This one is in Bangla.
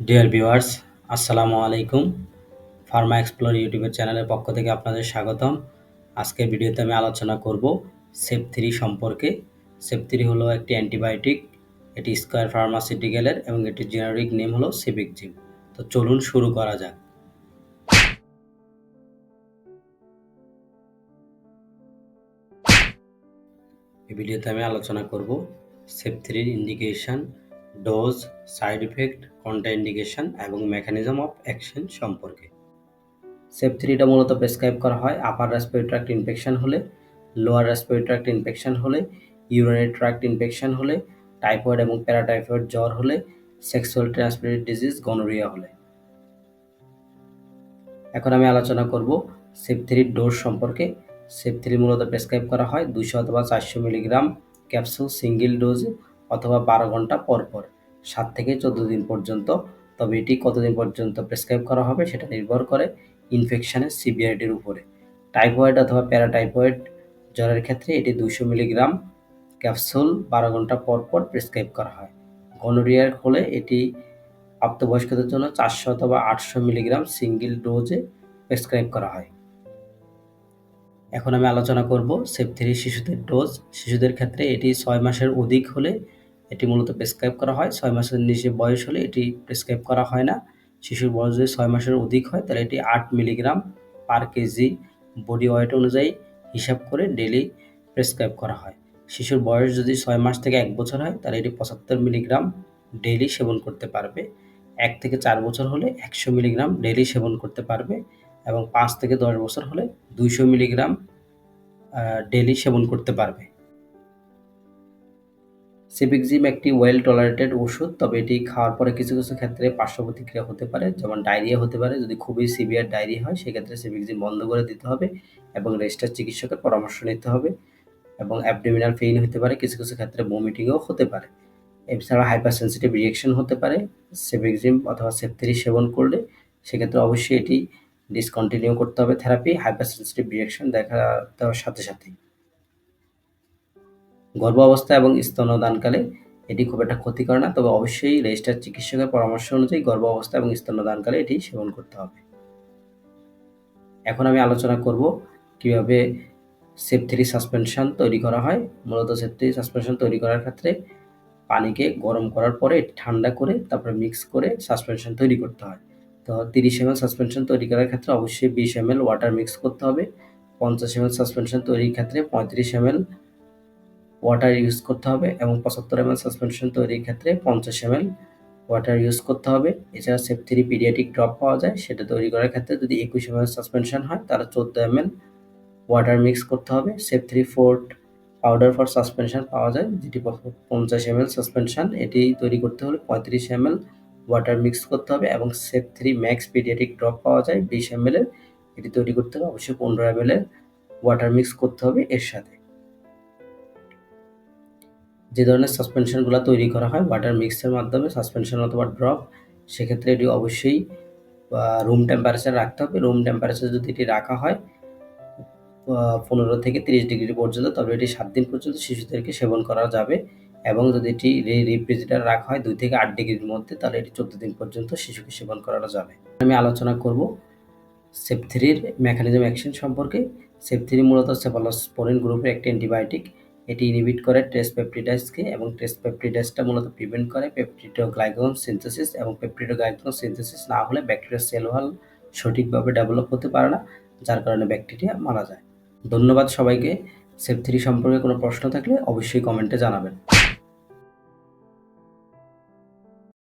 ডিয়ার ভিউয়ার্স আসসালামু আলাইকুম ফার্মা এক্সপ্লোর ইউটিউবের চ্যানেলের পক্ষ থেকে আপনাদের স্বাগতম। আজকের ভিডিওতে আমি আলোচনা করব সেপ থ্রি সম্পর্কে। সেপ থ্রি হলো একটি অ্যান্টিবায়োটিক এটি স্কোয়ার ফার্মাসিউটিক্যালের এবং এটির জেনারিক নেম হলো সিবিকজিম তো চলুন শুরু করা যাক। এই ভিডিওতে আমি আলোচনা করব সেপ থ্রির indication dose, side effect contraindication এবং মেকানিজম অফ অ্যাকশন সম্পর্কে। সেপ থ্রিটা মূলত প্রেসক্রাইব করা হয় আপার রেসপিরেটরি ট্র্যাক্ট ইনফেকশন হলে, লোয়ার রেসপিরেটরি ট্র্যাক্ট ইনফেকশন হলে, ইউরিনারি ট্র্যাক্ট ইনফেকশন হলে, টাইফয়েড এবং প্যারাটাইফয়েড জ্বর হলে, সেক্সুয়াল ট্রান্সমিটেড ডিজিজ, গনোরিয়া হলে। এখন আমি আলোচনা করব সেপ থ্রির ডোজ সম্পর্কে। সেপ থ্রি মূলত প্রেসক্রাইব করা হয় দুশো অথবা চারশো মিলিগ্রাম ক্যাপসুল সিঙ্গেল ডোজে। অথবা বারো ঘণ্টা পর পর। সাত থেকে চোদ্দ দিন পর্যন্ত। তবে এটি কতদিন পর্যন্ত প্রেসক্রাইব করা হবে সেটা নির্ভর করে ইনফেকশনের সিভিয়ারিটির উপরে। টাইফয়েড অথবা প্যারাটাইফয়েড জ্বরের ক্ষেত্রে এটি দুশো মিলিগ্রাম ক্যাপসুল বারো ঘণ্টা পর পর প্রেসক্রাইব করা হয়। গনোরিয়ার হলে এটি প্রাপ্তবয়স্কদের জন্য চারশো অথবা আটশো মিলিগ্রাম সিঙ্গেল ডোজে প্রেসক্রাইব করা হয়। এখন আমি আলোচনা করব সেপ থ্রি শিশুদের ডোজ শিশুদের ক্ষেত্রে এটি ছয় মাসের অধিক হলে এটি মূলত প্রেসক্রাইব করা হয়। ছয় মাসের নিচে বয়স হলে এটি প্রেসক্রাইব করা হয় না। শিশুর বয়স যদি ছয় মাসের অধিক হয়, তাহলে এটি আট milligram per KG body weight অনুযায়ী হিসাব করে ডেলি প্রেসক্রাইব করা হয়। শিশুর বয়স যদি ছয় মাস থেকে এক বছর হয়, তাহলে এটি পঁচাত্তর মিলিগ্রাম ডেলি সেবন করতে পারবে। এক থেকে চার বছর হলে একশো মিলিগ্রাম ডেলি সেবন করতে পারবে এবং পাঁচ থেকে দশ বছর হলে দুইশো মিলিগ্রাম ডেলি সেবন করতে পারবে। সিপিকজিম একটি ওয়েল টলারেটেড ওষুধ, তবে এটি খাওয়ার পরে কিছু কিছু ক্ষেত্রে পার্শ্ব প্রতিক্রিয়া হতে পারে, যেমন ডায়রিয়া হতে পারে। যদি খুবই সিভিয়ার ডায়রিয়া হয়, সেক্ষেত্রে সিপিকজিম বন্ধ করে দিতে হবে এবং রেজিস্টার চিকিৎসকের পরামর্শ নিতে হবে এবং অ্যাবডোমিনাল পেইন হতে পারে, কিছু কিছু ক্ষেত্রে ভমিটিংও হতে পারে। এছাড়া হাইপার সেন্সিটিভ রিয়েকশন হতে পারে সেপিকজিম অথবা সেপথেরি সেবন করলে সেক্ষেত্রে অবশ্যই এটি ডিসকন্টিনিউ করতে হবে থেরাপি হাইপার সেন্সিটিভ রিয়েকশন দেখা দেওয়ার সাথে সাথেই গর্ভ অবস্থা এবং স্তনদানকালে এটি খুব একটা ক্ষতি করে না, তবে অবশ্যই রেজিস্টার চিকিৎসকের পরামর্শ অনুযায়ী গর্ভ অবস্থা এবং স্তনদানকালে এটি সেবন করতে হবে। এখন আমি আলোচনা করব কীভাবে সেপথ্রি সাসপেনশন তৈরি করা হয়। মূলত সেপথ্রি সাসপেনশন তৈরি করার ক্ষেত্রে পানিকে গরম করার পরে ঠান্ডা করে তারপরে মিক্স করে সাসপেনশন তৈরি করতে হয়। তো তিরিশ এম সাসপেনশন তৈরি করার ক্ষেত্রে অবশ্যই বিশ এম ওয়াটার মিক্স করতে হবে। পঞ্চাশ এম সাসপেনশন তৈরির ক্ষেত্রে পঁয়ত্রিশ এম ওয়াটার ইউজ করতে হবে এবং পঁচাত্তর এম সাসপেনশন তৈরির ক্ষেত্রে পঞ্চাশ এম ওয়াটার ইউজ করতে হবে। এছাড়া সেফ থ্রি পিডিয়াটিক ড্রপ পাওয়া যায়, সেটা তৈরি করার ক্ষেত্রে যদি একুশ এম সাসপেনশন হয়, তাহলে চোদ্দ এম ওয়াটার মিক্স করতে হবে। Cef three forte powder for suspension পাওয়া যায়, যেটি পঞ্চাশ এম সাসপেনশন এটি তৈরি করতে হলে পঁয়ত্রিশ এম ওয়াটার মিক্স করতে হবে এবং cef three max paediatric drop পাওয়া যায়, বিশ এর। এটি তৈরি করতে হবে অবশ্যই পনেরো এম এর ওয়াটার মিক্স করতে হবে এর সাথে। যে ধরনের সাসপেনশনগুলো তৈরি করা হয় ওয়াটার মিক্সের মাধ্যমে সাসপেনশন অথবা ড্রপ সেক্ষেত্রে এটি অবশ্যই রুম টেম্পারেচার রাখতে হবে। রুম টেম্পারেচার যদি এটি রাখা হয় পনেরো থেকে তিরিশ ডিগ্রি পর্যন্ত, তবে এটি সাত দিন পর্যন্ত শিশুদেরকে সেবন করা যাবে এবং যদি এটি রিফ্রিজারেটার রাখা হয় দুই থেকে আট ডিগ্রির মধ্যে, তাহলে এটি চোদ্দ দিন পর্যন্ত শিশুকে সেবন করানো যাবে। আমি আলোচনা করব সেপথ্রির মেকানিজম অ্যাকশন সম্পর্কে। সেপথ্রি মূলত সেফালোস্পোরিন গ্রুপের একটি অ্যান্টিবায়োটিক এটি ইনহিবিট করে টেস্ট পেপটিডাইসকে এবং টেস্ট পেপটিডাইসটা মূলত প্রিভেন্ট করে পেপটিডোগ্লাইকন সিনথেসিস এবং পেপটিডোগ্লাইকন সিনথেসিস না হলে ব্যাকটেরিয়া সেল ওয়াল সঠিকভাবে ডেভেলপ হতে পারে না, যার কারণে ব্যাকটেরিয়া মারা যায়। ধন্যবাদ সবাইকে। সেফ থ্রি সম্পর্কে কোনো প্রশ্ন থাকলে অবশ্যই কমেন্টে জানাবেন।